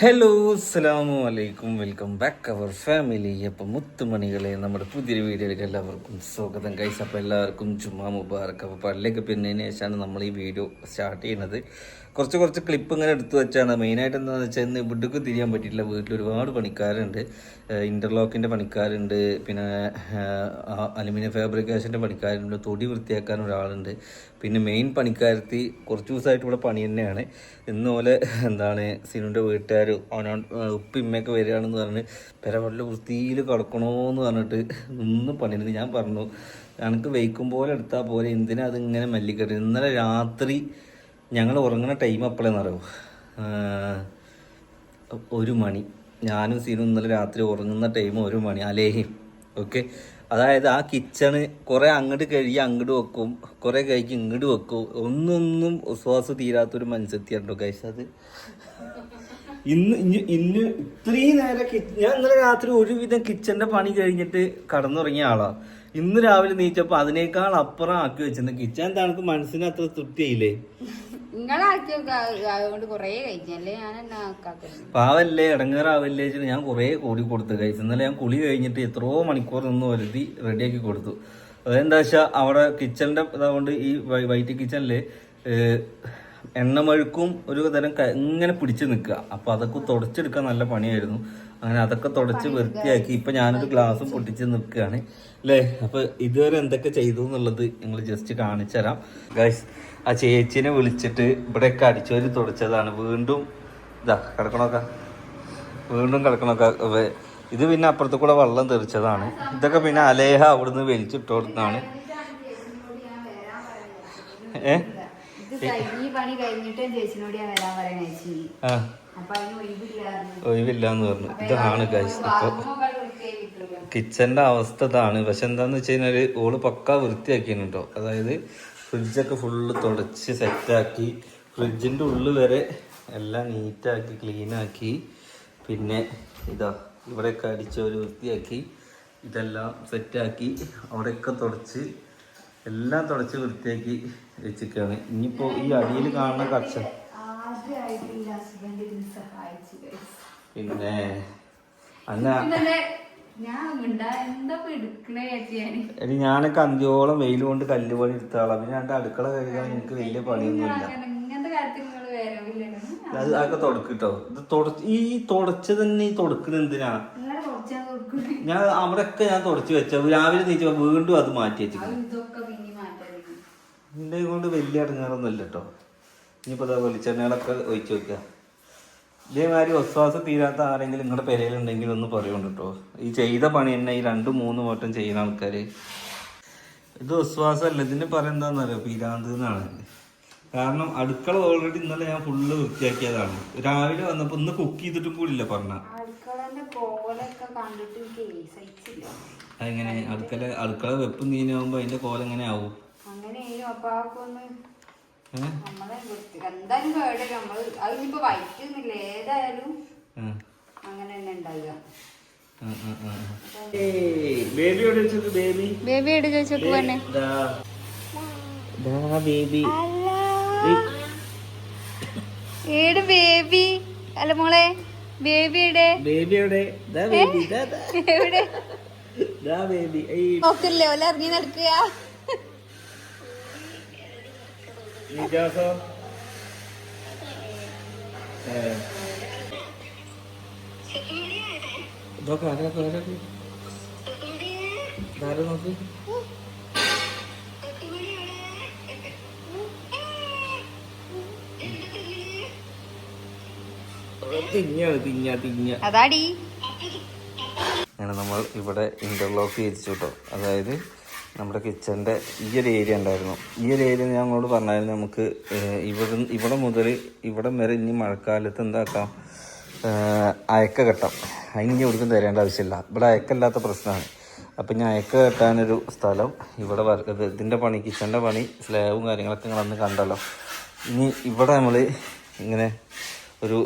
Hello അസ്സാം വലൈക്കും welcome back അവർ family അപ്പം മുത്തുമണികളെ നമ്മുടെ പുതിയൊരു വീഡിയോയിലേക്ക് എല്ലാവർക്കും സ്വാഗതം. കൈസ് അപ്പോൾ എല്ലാവർക്കും ചുമ്മാ മുബാറക്ക് അപ്പോൾ പള്ളിയൊക്കെ പിന്നതിന് ശേഷമാണ് നമ്മൾ ഈ വീഡിയോ സ്റ്റാർട്ട് ചെയ്യുന്നത്. കുറച്ച് കുറച്ച് ക്ലിപ്പ് ഇങ്ങനെ എടുത്തു വെച്ചാണ്. മെയിനായിട്ട് എന്താണെന്ന് വെച്ചാൽ ഇന്ന് ഇവിടേക്ക് തിരിയാൻ പറ്റിയില്ല വീട്ടിൽ ഒരുപാട് പണിക്കാരുണ്ട്. ഇന്റർലോക്കിന്റെ പണിക്കാരുണ്ട്. പിന്നെ അലുമിനിയം ഫാബ്രിക്കേഷന്റെ പണിക്കാരുണ്ട്. തൊടി വൃത്തിയാക്കാൻ ഒരാളുണ്ട്. പിന്നെ മെയിൻ പണിക്കാരത്തി കുറച്ച് ദിവസമായിട്ട് ഇവിടെ പണി തന്നെയാണ്. ഇന്നുപോലെ എന്താണ് സിനുവിന്റെ വീട്ടുകാർ അവനോ ഉപ്പിമ്മയൊക്കെ വരികയാണെന്ന് പറഞ്ഞ് പെര വൃത്തിയിൽ കിടക്കണോന്ന് പറഞ്ഞിട്ട് ഒന്നും പണിയുന്നത് ഞാൻ പറഞ്ഞു എനിക്ക് വെയ്ക്കും പോലെ എടുത്താൽ പോലെ എന്തിനാ അതിങ്ങനെ മല്ലിക്കറി ഇന്നലെ രാത്രി ഞങ്ങൾ ഉറങ്ങുന്ന ടൈം അപ്പോഴെന്ന് അറിയോ? ഒരു മണി. ഞാനും സീനും ഇന്നലെ രാത്രി ഉറങ്ങുന്ന ടൈം ഒരു മണി. അലേഹിം. ഓക്കെ അതായത് ആ കിച്ചണ് കുറേ അങ്ങോട്ട് കഴുകി അങ്ങോട്ട് വെക്കും. കുറേ കഴുകി ഇങ്ങോട്ട് വെക്കും. ഒന്നൊന്നും ഉസ്വാസ് തീരാത്തൊരു മത്സ്യത്തിയുണ്ടോ കൈസ് അത് ഇന്ന് ഇന്ന് ഇത്രയും നേരം ഞാൻ ഇന്നലെ രാത്രി ഒരുവിധം കിച്ചന്റെ പണി കഴിഞ്ഞിട്ട് കടന്നുറങ്ങിയ ആളാ. ഇന്ന് രാവിലെ നീച്ചപ്പോ അതിനേക്കാൾ അപ്പുറം ആക്കി വെച്ചിരുന്നു. കിച്ചൻ എനിക്ക് മനസ്സിന് അത്ര തൃപ്തിയായില്ലേ? പാവല്ലേ ഇടങ്ങേറാവല്ലേ ഞാൻ കുറേ കൂടി കൊടുത്തു കഴിച്ചു ഇന്നലെ ഞാൻ കുളി കഴിഞ്ഞിട്ട് എത്രയോ മണിക്കൂർ നിന്ന് വരുത്തി റെഡിയാക്കി കൊടുത്തു. അതെന്താ വെച്ചാൽ അവിടെ കിച്ചണിന്റെ ഇതാകൊണ്ട് ഈ വൈറ്റ് കിച്ചണിൽ എണ്ണമഴുക്കും ഒരു തരം ഇങ്ങനെ പിടിച്ചു നിൽക്കുക. അപ്പൊ അതൊക്കെ തുടച്ചെടുക്കാൻ നല്ല പണിയായിരുന്നു. അങ്ങനെ അതൊക്കെ തുടച്ച് വൃത്തിയാക്കി ഇപ്പൊ ഞാനൊരു ഗ്ലാസ് പൊട്ടിച്ച് നിൽക്കുകയാണ്. അല്ലേ അപ്പൊ ഇതുവരെ എന്തൊക്കെ ചെയ്തു എന്നുള്ളത് നിങ്ങൾ ജസ്റ്റ് കാണിച്ചു തരാം. ഗൈസ് ആ ചേച്ചിനെ വിളിച്ചിട്ട് ഇവിടെയൊക്കെ അടിച്ചോരി തുടച്ചതാണ്. വീണ്ടും ഇതാ കിടക്കണോക്കാ. വീണ്ടും കിടക്കണോക്കെ. ഇത് പിന്നെ അപ്പുറത്ത് കൂടെ വെള്ളം തെറിച്ചതാണ്. ഇതൊക്കെ പിന്നെ അലേഹ അവിടുന്ന് വലിച്ചിട്ട് കൊടുത്താണ് ഏ? ഇത് കഴി- ഈ പണി കഴിഞ്ഞിട്ട് ചേച്ചിനോട് ഞാൻ വരാൻ ചേച്ചി. ഒഴിവില്ലാന്ന് പറഞ്ഞു. ഇതാണ് കിച്ചന്റെ അവസ്ഥ ഇതാണ്. പക്ഷെ എന്താന്ന് വെച്ച് കഴിഞ്ഞാൽ ഓൾ പക്ക വൃത്തിയാക്കിയാണ് കേട്ടോ അതായത് ഫ്രിഡ്ജൊക്കെ ഫുള്ള് തുടച്ച് സെറ്റാക്കി ഫ്രിഡ്ജിന്റെ ഉള്ളിൽ വരെ എല്ലാം നീറ്റാക്കി ക്ലീനാക്കി പിന്നെ ഇതാ ഇവിടെയൊക്കെ അടിച്ച് ഒരു വൃത്തിയാക്കി ഇതെല്ലാം സെറ്റാക്കി അവിടെയൊക്കെ തുടച്ച് എല്ലാം തുടച്ച് വൃത്തിയാക്കി വെച്ചിരിക്കുകയാണ്. ഇനിയിപ്പോൾ ഈ അടിയിൽ കാണുന്ന കച്ച. പിന്നെ അല്ല എടി ഞാനൊക്കെ അന്ത്യോളം വെയിൽ കൊണ്ട് കല്ല് പണി എടുത്താളാം പിന്നെ എന്റെ അടുക്കള കഴുകാൻ എനിക്ക് വലിയ പണിയൊന്നുമില്ല. അത് അതൊക്കെ തുടക്കിട്ടോ ഇത് തുടച്ച് ഈ തുടച്ച് തന്നെ ഈ തുടക്കുന്നത് എന്തിനാ? ഞാൻ അവിടെയൊക്കെ ഞാൻ തുടച്ച് വെച്ച. രാവിലെ നീച്ചപ്പോ വീണ്ടും അത് മാറ്റി വെച്ചു അത് ഇതൊക്കെ പിന്നെ മാറ്റാതിരിക്കും എന്റെ കൊണ്ട് വലിയ അടങ്ങാറൊന്നും ഇല്ല കേട്ടോ ഇനിയിപ്പോൾ അതാ വെളിച്ചെണ്ണകളൊക്കെ ഒഴിച്ചു വെക്കുക ഇതേമാതിരി വിശ്വാസം തീരാത്ത ആരെങ്കിലും നിങ്ങളുടെ പെരയിലുണ്ടെങ്കിൽ ഒന്ന് പറയുന്നുണ്ട് കേട്ടോ ഈ ചെയ്ത പണി തന്നെ ഈ രണ്ട് മൂന്ന് വട്ടം ചെയ്യുന്ന ആൾക്കാർ ഇത് ഒസ്വാസമല്ല ഇതിന് പറയുന്നതാണെന്നറിയോ പീരാന്ത് എന്നാണ്. കാരണം അടുക്കള ഓൾറെഡി ഇന്നലെ ഞാൻ ഫുള്ള് വൃത്തിയാക്കിയതാണ്. രാവിലെ വന്നപ്പോൾ ഇന്ന് കുക്ക് ചെയ്തിട്ടും കൂടില്ല പറഞ്ഞ. അടുക്കളന്റെ കോലൊക്കെ കണ്ടിട്ട് എനിക്ക് സഹിച്ചില്ല അതെങ്ങനെ? അടുക്കള അടുക്കള വെപ്പ് നീനാവുമ്പോൾ അതിന്റെ കോലെങ്ങനെ ആവും. അങ്ങനെ നമ്മളെ വൃത്തി എന്തായാലും കേടല്ല നമ്മൾ അത് ഇനിയിപ്പോ വൈറ്റുന്നില്ല ഏതായാലും ആ അങ്ങനെ തന്നെ ഉണ്ടാവുക. ബേബി ചോദിച്ചോക്ക് ഏട് ബേബി? അല്ല മോളെ ബേബി എവിടെ? ബേബി എവിടെ? ദാ ബേബി ദാ ദാ എവിടെ? ദാ ബേബി. ഏയ്. നോക്കില്ലേ ഓല ഇറങ്ങി നടക്കുക. നിജാസോ ഇതൊക്കെ ആരാ നോക്ക്? അങ്ങനെ നമ്മൾ ഇവിടെ ഇന്റർലോക്ക് ചെയ്യിച്ചു കേട്ടോ. അതായത് നമ്മുടെ കിച്ചന്റെ ഈ ഒരു ഏരിയ ഉണ്ടായിരുന്നു. ഈ ഒരു ഏരിയ ഞാൻ നിങ്ങളോട് പറഞ്ഞായിരുന്നു നമുക്ക് ഇവിടെ ഇവിടെ മുതൽ ഇവിടെ വരെ ഇനി മഴക്കാലത്ത് എന്താക്കാം? അയക്ക കെട്ടാം. അതിന് ഒടുക്കും തരേണ്ട ആവശ്യമില്ല. ഇവിടെ അയക്കല്ലാത്ത പ്രശ്നമാണ്. അപ്പം ഞാൻ അയക്ക കെട്ടാനൊരു സ്ഥലം ഇവിടെ ഇത് ഇതിന്റെ പണി കിച്ചന്റെ പണി സ്ലാബും കാര്യങ്ങളൊക്കെ നിങ്ങൾ അന്ന് കണ്ടല്ലോ. ഇനി ഇവിടെ നമ്മൾ ഇങ്ങനെ ഒരു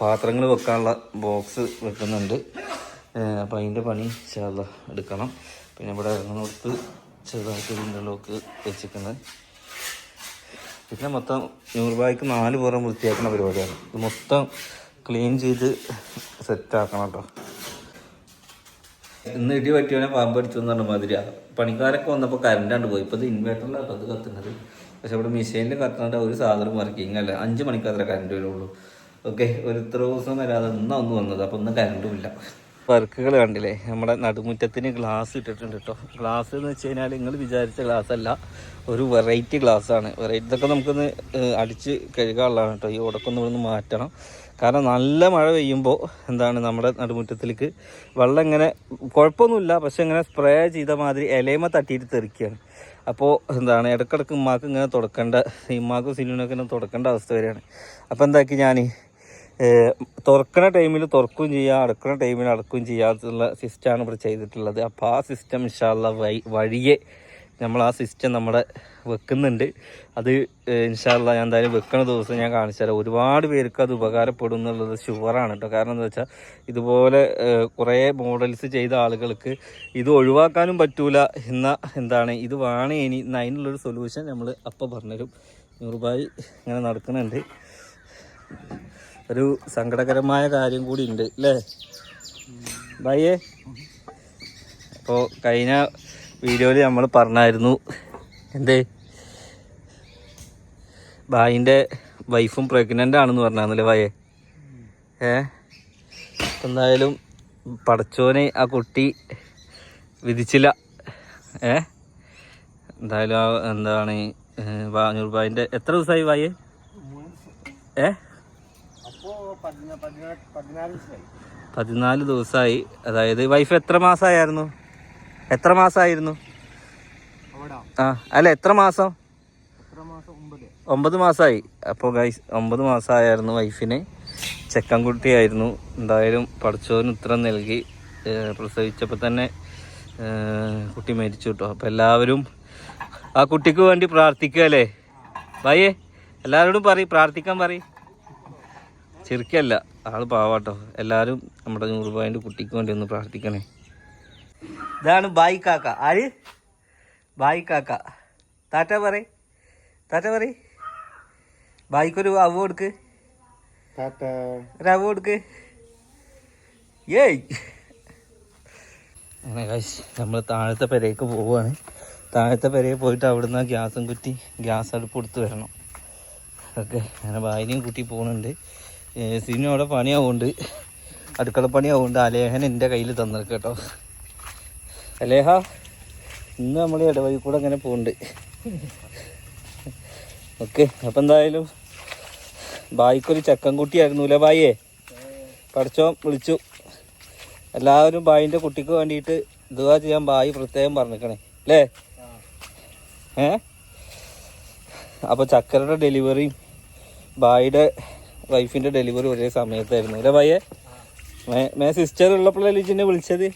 പാത്രങ്ങൾ വെക്കാനുള്ള ബോക്സ് വെക്കുന്നുണ്ട്. അപ്പോൾ അതിന്റെ പണി ചേർന്ന് എടുക്കണം. പിന്നെ ഇവിടെ ഇറങ്ങുന്നിടത്ത് ചെറുതായിട്ട് വിൻഡോക്ക് വെച്ചിരിക്കുന്നത്. പിന്നെ മൊത്തം നൂറ് രൂപയ്ക്ക് നാല് പുറം വൃത്തിയാക്കുന്ന പരിപാടിയാണ്. ഇത് മൊത്തം ക്ലീൻ ചെയ്ത് സെറ്റാക്കണം കേട്ടോ. ഇന്ന് ഇടി പറ്റിയവനെ പാമ്പ് അടിച്ചു എന്ന് പറഞ്ഞ മാതിരിയാണ് പണിക്കാരൊക്കെ വന്നപ്പോൾ കറണ്ടാണ്ട് പോയി. ഇപ്പോൾ ഇത് ഇൻവേർട്ടറിലാണ് അത് കത്തുന്നത്. പക്ഷെ ഇവിടെ മെഷീനിൽ കത്തുന്നത് ഒരു സാധനം വർക്കിംഗ് അല്ല അഞ്ച് മണിക്കാത്ര കറണ്ട് വരുള്ളൂ. ഓക്കെ ഒരു ഇത്ര ദിവസം വരാതെ ഇന്നാ ഒന്ന് വന്നത്. അപ്പോൾ ഇന്ന് കറണ്ടും ഇല്ല. വർക്കുകൾ കണ്ടില്ലേ? നമ്മുടെ നടുമുറ്റത്തിന് ഗ്ലാസ് ഇട്ടിട്ടുണ്ട് കേട്ടോ ഗ്ലാസ് എന്ന് വെച്ച് കഴിഞ്ഞാൽ നിങ്ങൾ വിചാരിച്ച ഗ്ലാസ് അല്ല. ഒരു വെറൈറ്റി ഗ്ലാസ് ആണ്. വെറൈറ്റി ഇതൊക്കെ നമുക്കൊന്ന് അടിച്ച് കഴുകാനുള്ളതാണ് കേട്ടോ ഈ ഉടക്കൊന്ന് ഇവിടുന്ന് മാറ്റണം. കാരണം നല്ല മഴ പെയ്യുമ്പോൾ എന്താണ് നമ്മുടെ നടുമുറ്റത്തിലേക്ക് വെള്ളം ഇങ്ങനെ കുഴപ്പമൊന്നുമില്ല. പക്ഷെ ഇങ്ങനെ സ്പ്രേ ചെയ്ത മാതിരി ഇലയമ തട്ടിയിട്ട് തെറിക്കുകയാണ് അപ്പോൾ എന്താണ് ഇടക്കിടക്ക് ഉമ്മാക്ക് ഇങ്ങനെ തുടക്കേണ്ട ഇമ്മാക്കും സിനുവിനൊക്കെ ഇങ്ങനെ തുടക്കേണ്ട അവസ്ഥ വരികയാണ് അപ്പോൾ എന്താക്കി ഞാൻ തുറക്കണ ടൈമിൽ തുറക്കുകയും ചെയ്യുക അടക്കുന്ന ടൈമിൽ അടക്കുകയും ചെയ്യാത്തുള്ള സിസ്റ്റമാണ് ഇവിടെ ചെയ്തിട്ടുള്ളത്. അപ്പോൾ ആ സിസ്റ്റം ഇൻഷാല്ല വഴി വഴിയെ നമ്മൾ ആ സിസ്റ്റം നമ്മുടെ വെക്കുന്നുണ്ട്. അത് ഇൻഷാല്ല ഞാൻ എന്തായാലും വെക്കുന്ന ദിവസം ഞാൻ കാണിച്ചു തരാം. ഒരുപാട് പേർക്ക് അത് ഉപകാരപ്പെടും എന്നുള്ളത് ഷുവറാണ് കേട്ടോ. കാരണം എന്താ വെച്ചാൽ ഇതുപോലെ കുറേ മോഡൽസ് ചെയ്ത ആളുകൾക്ക് ഇത് ഒഴിവാക്കാനും പറ്റൂല എന്ന എന്താണ് ഇത് വേണേ ഇനി അതിനുള്ളൊരു സൊല്യൂഷൻ നമ്മൾ അപ്പം പറഞ്ഞുതരും നൂറുപായി ഇങ്ങനെ നടക്കുന്നുണ്ട്. ഒരു സങ്കടകരമായ കാര്യം കൂടി ഉണ്ട് അല്ലേ? ബൈയേ അപ്പോൾ കഴിഞ്ഞ വീഡിയോയിൽ നമ്മൾ പറഞ്ഞായിരുന്നു എന്തേ? ബായിന്റെ വൈഫും പ്രഗ്നന്റ് ആണെന്ന് പറഞ്ഞാന്നല്ലേ ബായേ ഏ? എന്തായാലും പടച്ചോനെ ആ കുട്ടി വിധിച്ചില്ല ഏ? എന്തായാലും എന്താണ് ബാഞ്ഞൂർ ബായിന്റെ എത്ര ദിവസമായി ബായേ ഏ? പതിനാല് ദിവസമായി. അതായത് വൈഫ് എത്ര മാസമായിരുന്നു എത്ര മാസമായിരുന്നു ആ അല്ല എത്ര മാസം? ഒമ്പത്. മാസമായി അപ്പോൾ ഗൈസ് ഒമ്പത് മാസമായിരുന്നു വൈഫിന് ചെക്കൻകുട്ടിയായിരുന്നു എന്തായാലും പഠിച്ചവന് ഉത്തരം നൽകി. പ്രസവിച്ചപ്പോൾ തന്നെ കുട്ടി മരിച്ചു കേട്ടോ. അപ്പോൾ എല്ലാവരും ആ കുട്ടിക്ക് വേണ്ടി പ്രാർത്ഥിക്കുക അല്ലേ? ഭായിയേ എല്ലാവരോടും പറയും പ്രാർത്ഥിക്കാൻ പറയും. ചെറുക്കല്ല. ആൾ പാവാട്ടോ. എല്ലാവരും നമ്മുടെ നൂറ് രൂപേന്റെ കുട്ടിക്ക് വേണ്ടി ഒന്ന് പ്രാർത്ഥിക്കണേ. ഇതാണ് ബായി കാക്ക. ആര്? ബായി കാക്ക. താറ്റ പറ താറ്റ പറ ബായിക്കൊരു അവ കൊടുക്ക്. ഒരു അവ കൊടുക്ക്. ഏയ്. അങ്ങനെ കാശ് നമ്മൾ താഴത്തെ പെരയ്ക്ക് പോവുകയാണ് താഴത്തെ പെരയിൽ പോയിട്ട് അവിടുന്ന് ഗ്യാസും കുറ്റി ഗ്യാസ് അടുപ്പ് കൊടുത്ത് വരണം. ഓക്കെ അങ്ങനെ ഭാര്യയും കുട്ടി പോകുന്നുണ്ട് സിനു അവിടെ പണിയാവുന്നുണ്ട് അടുക്കള പണിയാവുന്നുണ്ട് അലേഹൻ എന്റെ കയ്യിൽ തന്നിരിക്കും കേട്ടോ. അലേഹ ഇന്ന് നമ്മൾ ഇടവഴി കൂടെ അങ്ങനെ പോകുന്നുണ്ട് ഓക്കെ അപ്പം എന്തായാലും ബായിക്കൊരു ചക്കൻ കുട്ടിയായിരുന്നു അല്ലേ ബായിയെ പഠിച്ചോ വിളിച്ചു. എല്ലാവരും ബായിന്റെ കുട്ടിക്ക് വേണ്ടിയിട്ട് ഇതുവാ ചെയ്യാൻ ബായി പ്രത്യേകം പറഞ്ഞിരിക്കണേ അല്ലേ? ഏ? അപ്പോൾ ചക്കരയുടെ ഡെലിവറിയും ബായിയുടെ വൈഫിന്റെ ഡെലിവറി ഒരേ സമയത്തായിരുന്നു. അല്ലേ ബായെ മേ സിസ്റ്റർ ഉള്ളപ്പോഴല്ലേ ലിജിനെ വിളിച്ചത്?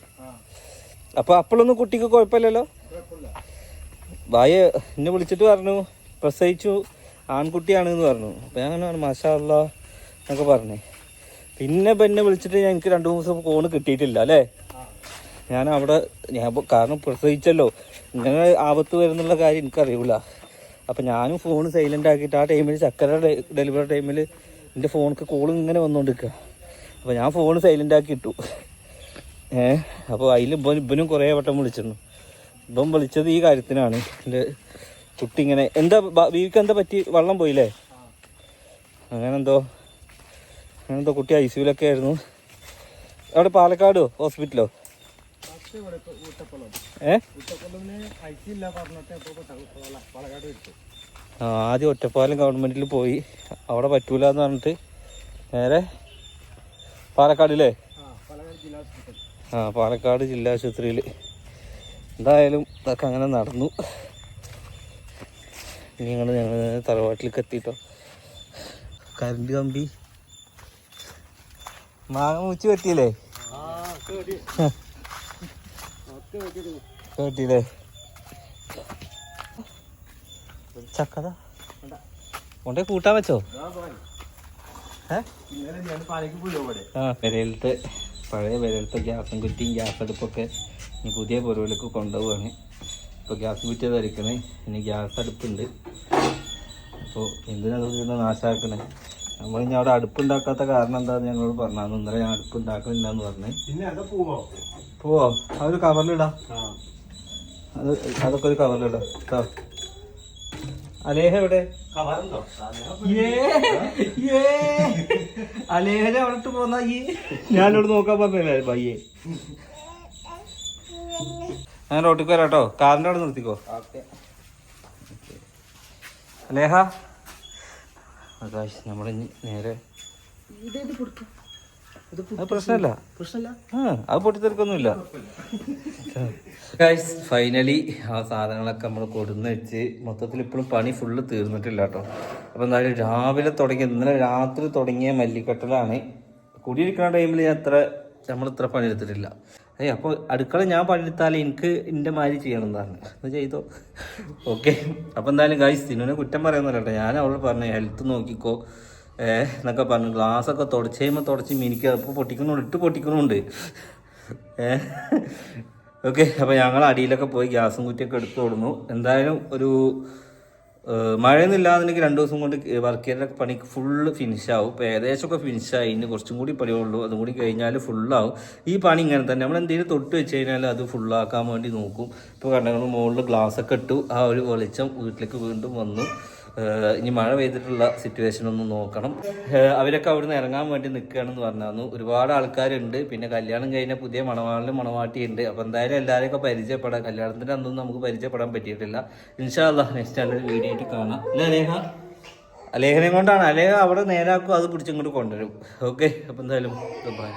അപ്പൊ അപ്പോഴൊന്നും കുട്ടിക്ക് കുഴപ്പമില്ലല്ലോ? ഭായ എന്നെ വിളിച്ചിട്ട് പറഞ്ഞു പ്രസവിച്ചു ആൺകുട്ടിയാണ് എന്ന് പറഞ്ഞു. അപ്പോൾ ഞാൻ അങ്ങനെ മാഷാ എന്നൊക്കെ പറഞ്ഞു. പിന്നെ ഇപ്പം എന്നെ വിളിച്ചിട്ട് ഞാൻ എനിക്ക് രണ്ട് മൂന്ന് ദിവസം ഫോൺ കിട്ടിയിട്ടില്ല അല്ലേ? ഞാൻ അവിടെ ഞാൻ കാരണം പ്രസവിച്ചല്ലോ. ഇങ്ങനെ ആപത്ത് വരുന്നുള്ള കാര്യം എനിക്കറിയില്ല അപ്പം ഞാനും ഫോൺ സൈലന്റ് ആക്കിയിട്ട് ആ ടൈമിൽ ചക്കര ഡെലിവറി ടൈമിൽ എന്റെ ഫോണിക്ക് കോൾ ഇങ്ങനെ വന്നുകൊണ്ടിരിക്കുക അപ്പോൾ ഞാൻ ഫോൺ സൈലന്റ് ആക്കി ഇട്ടു. ഏ അപ്പോൾ അതിൽ ഇവൻ ഇവനും കുറേ വട്ടം വിളിച്ചിരുന്നു. ഇപ്പം വിളിച്ചത് ഈ കാര്യത്തിനാണ്. എന്റെ കുട്ടി ഇങ്ങനെ എന്താ വീക്ക് എന്താ പറ്റി? വെള്ളം പോയില്ലേ? അങ്ങനെ അങ്ങനെന്തോ അങ്ങനെ എന്തോ കുട്ടി ഐ സിയിലൊക്കെ ആയിരുന്നു. അവിടെ പാലക്കാടോ? ഹോസ്പിറ്റലോ? ഏ? ആദ്യം ഒറ്റപ്പാലം ഗവൺമെന്റിൽ പോയി. അവിടെ പറ്റൂല എന്ന് പറഞ്ഞിട്ട് നേരെ പാലക്കാടില്ലേ? ആ പാലക്കാട് ജില്ലാ ആശുപത്രിയിൽ എന്തായാലും ഇതൊക്കെ അങ്ങനെ നടന്നു. ഞങ്ങൾ ഞങ്ങൾ തറവാട്ടിലേക്ക് എത്തിയിട്ടോ കരണ്ട് കമ്പി. മാങ്ങ മുച്ചു പറ്റിയില്ലേ കേട്ടില്ലേ ചക്കത? കൊണ്ടേ കൂട്ടാൻ വെച്ചോ? ആ പെരയിലത്തെ പഴയ പെരയിലത്തെ ഗ്യാസും കുറ്റിയും ഗ്യാസ് അടുപ്പൊക്കെ ഇനി പുതിയ പൊരുവിലേക്ക് കൊണ്ടുപോവാണ്. ഇപ്പോൾ ഗ്യാസ് കുറ്റി തരക്കണേ ഇനി ഗ്യാസ് അടുപ്പുണ്ട്. അപ്പോൾ എന്തിനാ നാശാക്കണേ? നമ്മൾ ഇനി അവിടെ അടുപ്പുണ്ടാക്കാത്ത കാരണം എന്താന്ന് ഞങ്ങളോട് പറഞ്ഞു. ഇന്നലെ ഞാൻ അടുപ്പുണ്ടാക്കണില്ല എന്ന് പറഞ്ഞു പോവോ. അതൊരു കവറിലിടാം അത് അതൊക്കെ ഒരു കവറിലിടാം കേട്ടോ അലേഹ എവിടെ? അലേഹന അവിടെ ഇട്ട് പോന്നാ ഈ ഞാനിവിടെ നോക്കാൻ പറഞ്ഞില്ല ബയ്യേ? ഞാൻ റോട്ടിക്ക് വരാം കേട്ടോ കാറിന്റെ അവിടെ നിർത്തിക്കോ. അലേഹ. ആകാശ് നമ്മളിനി നേരെ അത് പ്രശ്നമല്ല. അത് പൊട്ടിത്തെറിക്കൊന്നുമില്ല. ഗൈസ് ഫൈനലി ആ സാധനങ്ങളൊക്കെ നമ്മൾ കൊടുന്ന് വെച്ച് മൊത്തത്തിൽ ഇപ്പോഴും പണി ഫുള്ള് തീർന്നിട്ടില്ല കേട്ടോ അപ്പോൾ എന്തായാലും രാവിലെ തുടങ്ങി ഇന്നലെ രാത്രി തുടങ്ങിയ മല്ലിക്കട്ടലാണ്. കുടിയിരിക്കുന്ന ടൈമിൽ ഞാൻ എത്ര നമ്മൾ ഇത്ര പണിയെടുത്തിട്ടില്ല. ഏയ് അപ്പോൾ അടുക്കള ഞാൻ പണിയെടുത്താൽ എനിക്ക് എന്റെ മാതിരി ചെയ്യണം എന്നാണ് അത് ചെയ്തോ? ഓക്കെ അപ്പോൾ എന്തായാലും ഗൈസ് സിനുവിനെ കുറ്റം പറയുന്നില്ല കേട്ടോ. ഞാൻ അവളോട് പറഞ്ഞു ഹെൽത്ത് നോക്കിക്കോ. എന്നൊക്കെ പറഞ്ഞു. ഗ്ലാസ് ഒക്കെ തുടച്ച് കഴിയുമ്പോൾ തുടച്ച് മിനിക്ക് അപ്പോൾ പൊട്ടിക്കണുണ്ട് ഇട്ട് പൊട്ടിക്കണുണ്ട് ഏഹ് ഓക്കെ അപ്പോൾ ഞങ്ങൾ അടിയിലൊക്കെ പോയി ഗ്യാസും കുറ്റിയൊക്കെ എടുത്തു കൊടുന്നു എന്തായാലും ഒരു മഴയൊന്നും ഇല്ലാന്നുണ്ടെങ്കിൽ രണ്ട് ദിവസം കൊണ്ട് വർക്ക് ചെയ്ത പണി ഫുള്ള് ഫിനിഷാവും ഇപ്പോൾ ഏകദേശമൊക്കെ ഫിനിഷായി ഇനി കുറച്ചും കൂടി പണിയുള്ളൂ അതും കൂടി കഴിഞ്ഞാൽ ഫുള്ളാവും ഈ പണി ഇങ്ങനെ തന്നെ. നമ്മൾ എന്തെങ്കിലും തൊട്ട് വെച്ച് കഴിഞ്ഞാൽ അത് ഫുള്ളാക്കാൻ വേണ്ടി നോക്കും. ഇപ്പോൾ കണ്ടങ്ങൾ മുകളിൽ ഗ്ലാസ് ഒക്കെ ഇട്ടു. ആ ഒരു വെളിച്ചം വീട്ടിലേക്ക് വീണ്ടും വന്നു. ഇനി മഴ പെയ്തിട്ടുള്ള സിറ്റുവേഷൻ ഒന്ന് നോക്കണം. അവരൊക്കെ അവിടുന്ന് ഇറങ്ങാൻ വേണ്ടി നിൽക്കുകയാണെന്ന് പറഞ്ഞു ഒരുപാട് ആൾക്കാരുണ്ട്. പിന്നെ കല്യാണം കഴിഞ്ഞ പുതിയ മണവാളിലും മണവാട്ടിയുണ്ട്. അപ്പോൾ എന്തായാലും എല്ലാവരെയൊക്കെ പരിചയപ്പെടാം. കല്യാണത്തിന്റെ അന്നൊന്നും നമുക്ക് പരിചയപ്പെടാൻ പറ്റിയിട്ടില്ല. ഇൻഷാ അല്ലാ നെക്സ്റ്റ് നല്ലൊരു വീഡിയോ ആയിട്ട് കാണാം. അല്ലേ അലേഹ? അലേഹനെ കൊണ്ടാണ്. അലേഹ അവിടെ നേരാക്കും അത് പിടിച്ചിങ്ങോട്ട് കൊണ്ടുവരും. ഓക്കെ അപ്പോൾ എന്തായാലും ബൈ